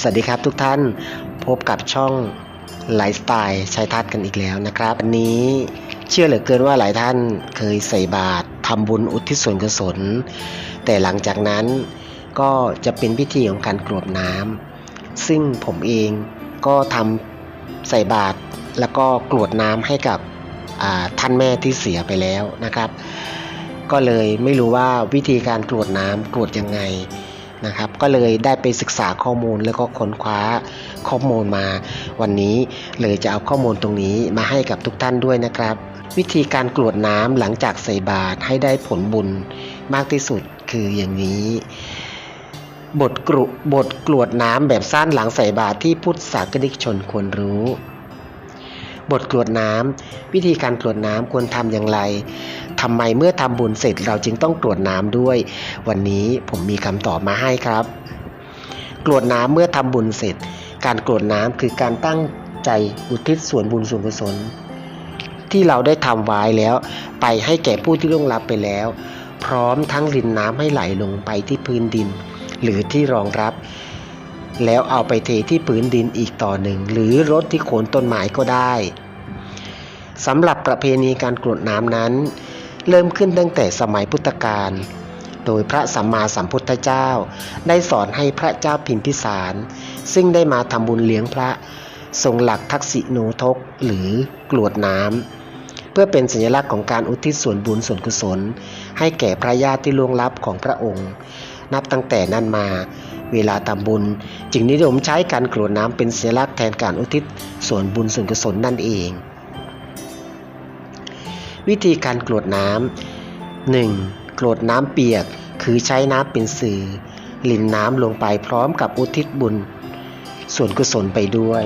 สวัสดีครับทุกท่านพบกับช่องไลฟ์สไตล์ชายทัศน์กันอีกแล้วนะครับวันนี้เชื่อเหลือเกินว่าหลายท่านเคยใส่บาตรทำบุญอุทิศส่วนกุศล แต่หลังจากนั้นก็จะเป็นพิธีของการกรวดน้ำซึ่งผมเองก็ทำใส่บาตรแล้วก็กรวดน้ำให้กับท่านแม่ที่เสียไปแล้วนะครับ ก็เลยไม่รู้ว่าวิธีการกรวดน้ำกรวดยังไง นะครับ ก็เลยได้ไปศึกษาข้อมูลแล้วก็ค้นคว้าข้อมูลมาวันนี้เลยจะเอาข้อมูลตรงนี้มาให้กับทุกท่านด้วยนะครับ วิธีการกรวดน้ำหลังจากใส่บาตรให้ได้ผลบุญมากที่สุดคืออย่างนี้บทกรุบทกรวดน้ำแบบสั้นหลังใส่บาตรที่พุทธศาสนิกชนควรรู้ บทกรวดน้ำวิธีการกรวดน้ำควรทำอย่างไร ทำไมเมื่อทำบุญเสร็จเราจึงต้องกรวดน้ำด้วย วันนี้ผมมีคำตอบมาให้ครับ กรวดน้ำเมื่อทำบุญเสร็จ การกรวดน้ำคือการตั้งใจอุทิศส่วนบุญส่วนกุศล ที่เราได้ทำไว้แล้ว ไปให้แก่ผู้ที่ล่วงลับไปแล้ว พร้อมทั้งรินน้ำให้ไหลลงไปที่พื้นดิน หรือที่รองรับ แล้วเอาไปเทที่พื้นดินอีกต่อหนึ่ง หรือรถที่โคนต้นไม้ก็ได้สำหรับประเพณีการกรวดน้ำนั้น เริ่มขึ้นตั้งแต่สมัยพุทธกาล โดยพระสัมมาสัมพุทธเจ้า ได้สอนให้พระเจ้าพิมพิสาร ซึ่งได้มาทำบุญเลี้ยงพระทรงหลักทักษิโนทกหรือกรวดน้ำเพื่อเป็นสัญลักษณ์ของการอุทิศส่วนบุญส่วนกุศล ให้แก่พระญาติที่ล่วงลับของพระองค์ นับตั้งแต่นั้นมาเวลาทำบุญ จึงนิยมใช้การกรวดน้ำเป็นสัญลักษณ์แทนการอุทิศส่วนบุญส่วนกุศลนั่นเอง วิธีการกรวดน้ำ 1. กรวดน้ำเปียก คือใช้น้ำเป็นสื่อหลินน้ำลงไปพร้อมกับอุทิศบุญ ส่วนกุศลไปด้วย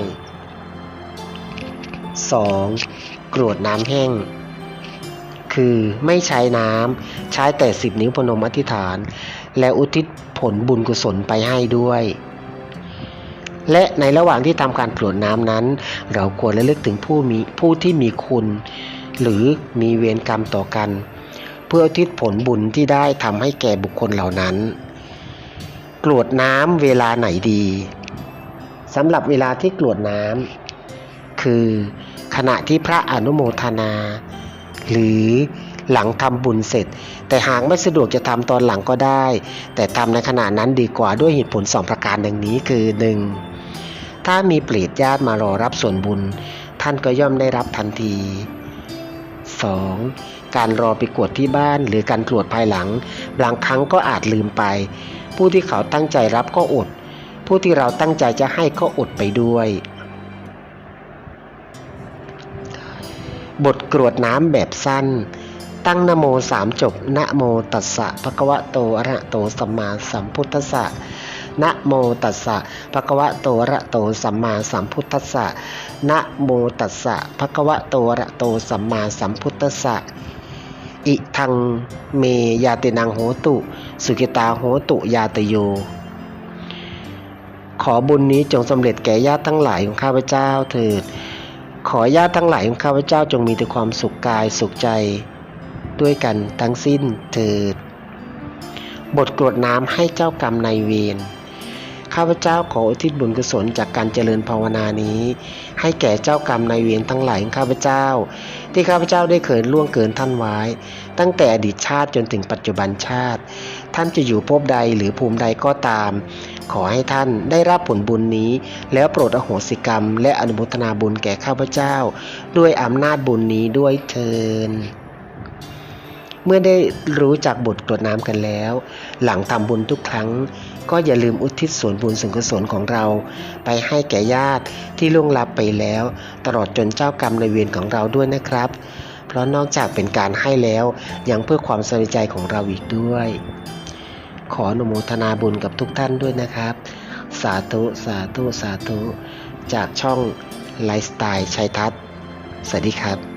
2. กรวดน้ำแห้ง คือไม่ใช้น้ำ ใช้แต่สิบนิ้วพนมอธิษฐาน และอุทิศผลบุญกุศลไปให้ด้วยและในระหว่างที่ทำการกรวดน้ำนั้น เราควรระลึกถึงผู้มีผู้ที่มีคุณ หรือมีเวรกรรมต่อกัน เพื่อทิศผลบุญที่ได้ทำให้แก่บุคคลเหล่านั้น กรวดน้ำเวลาไหนดีสำหรับเวลาที่กรวดน้ำคือขณะที่พระอนุโมทนา หรือหลังทำบุญเสร็จ แต่หากไม่สะดวกจะทำตอนหลังก็ได้ แต่ทำในขณะนั้นดีกว่าด้วยเหตุผลสองประการดังนี้คือ 1. ถ้ามีเปรตญาติมารอรับส่วนบุญ ท่านก็ย่อมได้รับทันที 2. การรอไปกวดที่บ้านหรือการตรวจภายหลัง บางครั้งก็อาจลืมไป ผู้ที่เขาตั้งใจรับก็อด ผู้ที่เราตั้งใจจะให้ก็อดไปด้วย บทกรวดน้ำแบบสั้น ตั้งนโมสามจบนโมตัสสะภะคะวะโตอะระหะโตสัมมาสัมพุทธัสสะ นะโมตัสสะภะคะวะโตระโตสัมมาสัมพุทธัสสะนะโมตัสสะภะคะวะโตระหะโตสัมมาสัมพุทธัสสะอิทังเมยาตินังโหตุ สุกิตาโหตุยาตโย ขอบุญนี้จงสำเร็จแก่ญาติทั้งหลายของข้าพเจ้าเถิด ขอญาติทั้งหลายของข้าพเจ้าจงมีแต่ความสุขกายสุขใจ ด้วยกันทั้งสิ้นเถิด บทกรวดน้ำให้เจ้ากรรมนายเวร ข้าพเจ้าขออุทิศบุญกุศลจากการเจริญภาวนานี้ ให้แก่เจ้ากรรมนายเวรทั้งหลายข้าพเจ้า ที่ข้าพเจ้าได้เคยล่วงเกินท่านไว้ ตั้งแต่อดีตชาติจนถึงปัจจุบันชาติ ท่านจะอยู่ภพใดหรือภูมิใดก็ตาม ขอให้ท่านได้รับผลบุญนี้ แล้วโปรดอโหสิกรรม และอนุโมทนาบุญแก่ข้าพเจ้า ด้วยอำนาจบุญนี้ด้วยเทิน เมื่อได้รู้จักบทกรวดน้ำกันแล้ว หลังทำบุญทุกครั้ง ก็อย่าลืมอุทิศส่วนบุญส่วนกุศลของเรา ไปให้แก่ญาติที่ล่วงลับไปแล้ว ตลอดจนเจ้ากรรมในายเวรของเราด้วยนะครับ เพราะนอกจากเป็นการให้แล้วยังเพื่อความสบายใจของเราอีกด้วย ขออนุโมทนาบุญกับทุกท่านด้วยนะครับ สาธุสาธุสาธุ จากช่องไลฟ์สไตล์ชัยทัศน์สวัสดีครับ